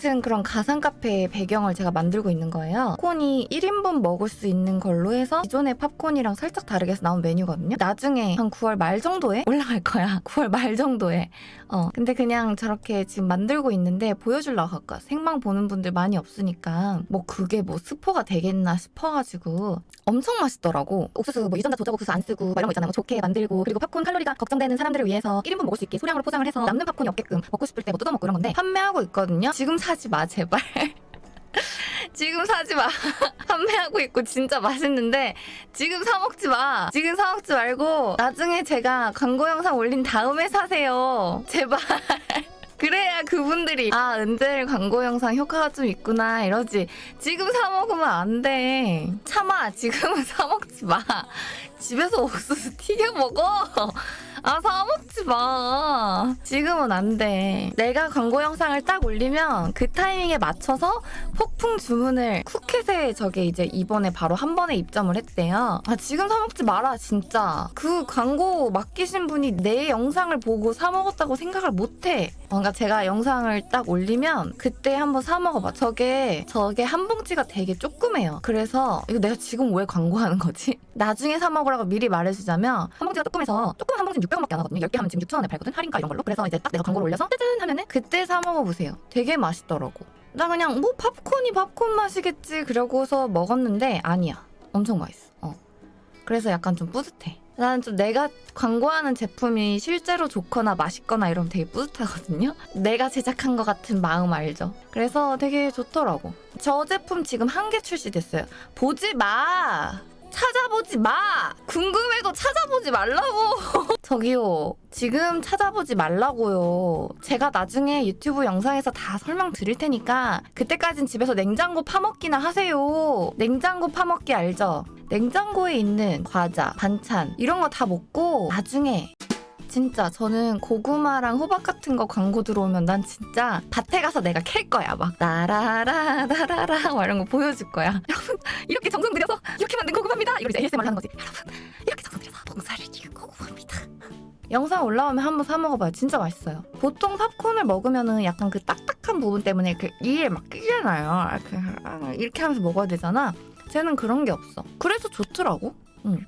같은 그런 가상 카페의 배경을 제가 만들고 있는 거예요. 팝콘이 1인분 먹을 수 있는 걸로 해서 기존의 팝콘이랑 살짝 다르게 해서 나온 메뉴거든요. 나중에 한 9월 말 정도에 올라갈 거야. 9월 말 정도에. 어. 근데 그냥 저렇게 지금 만들고 있는데 보여주려고 할 거야. 생방 보는 분들 많이 없으니까 뭐 그게 뭐 스포가 되겠나 싶어가지고 엄청 맛있더라고. 옥수수 뭐 유전자 조작 옥수수 안 쓰고 막 이런 거 있잖아요. 뭐 좋게 만들고 그리고 팝콘 칼로리가 걱정되는 사람들을 위해서 1인분 먹을 수 있게 소량으로 포장을 해서 남는 팝콘이 없게끔 먹고 싶을 때 뭐 뜯어 먹고 이런 건데 판매하고 있거든요. 지금 사지 마 제발. 지금 사지 마. 판매하고 있고 진짜 맛있는데 지금 사 먹지 마. 지금 사 먹지 말고 나중에 제가 광고 영상 올린 다음에 사세요. 제발. 그래야 그분들이 아 은젤 광고 영상 효과가 좀 있구나 이러지 지금 사 먹으면 안 돼 참아 지금은 사 먹지 마 집에서 옥수수 튀겨 먹어 아 사 먹지 마. 지금은 안 돼. 내가 광고 영상을 딱 올리면 그 타이밍에 맞춰서 폭풍 주문을 쿠켓에 저게 이제 이번에 바로 한 번에 입점을 했대요. 아 지금 사 먹지 마라 진짜. 그 광고 맡기신 분이 내 영상을 보고 사 먹었다고 생각을 못 해 뭔가 제가 영상을 딱 올리면 그때 한번 사 먹어봐. 저게 저게 한 봉지가 되게 조그매요. 그래서 이거 내가 지금 왜 광고하는 거지? 나중에 사 먹으라고 미리 말해주자면 한 봉지가 조그매서 조금 한 봉지는 600원밖에 안 하거든요. 10개 하면 지금 6천 원에 팔거든 할인가 이런 걸로. 그래서 이제 딱 내가 광고를 올려서 짜잔 하면은 그때 사 먹어보세요. 되게 맛있더라고. 나 그냥 뭐 팝콘이 팝콘 맛이겠지 그러고서 먹었는데 아니야. 엄청 맛있어. 어. 그래서 약간 좀 뿌듯해. 나는 좀 내가 광고하는 제품이 실제로 좋거나 맛있거나 이러면 되게 뿌듯하거든요. 내가 제작한 것 같은 마음 알죠? 그래서 되게 좋더라고. 저 제품 지금 한 개 출시됐어요. 보지 마! 찾아보지 마! 궁금해도 찾아보지 말라고! 저기요. 지금 찾아보지 말라고요. 제가 나중에 유튜브 영상에서 다 설명 드릴 테니까 그때까진 집에서 냉장고 파먹기나 하세요. 냉장고 파먹기 알죠? 냉장고에 있는 과자, 반찬 이런 거 다 먹고 나중에 진짜 저는 고구마랑 호박 같은 거 광고 들어오면 난 진짜 밭에 가서 내가 캘 거야. 막 나라라 나라라 막 이런 거 보여줄 거야. 여러분 이렇게 정성 들여서 이렇게 만든 고구마입니다. 이거 이제 ASMR 하는 거지. 여러분 영상 올라오면 한번 사 먹어봐요. 진짜 맛있어요. 보통 팝콘을 먹으면은 약간 그 딱딱한 부분 때문에 그 이에 막 끼잖아요. 이렇게, 이렇게 하면서 먹어야 되잖아. 쟤는 그런 게 없어. 그래서 좋더라고. 응.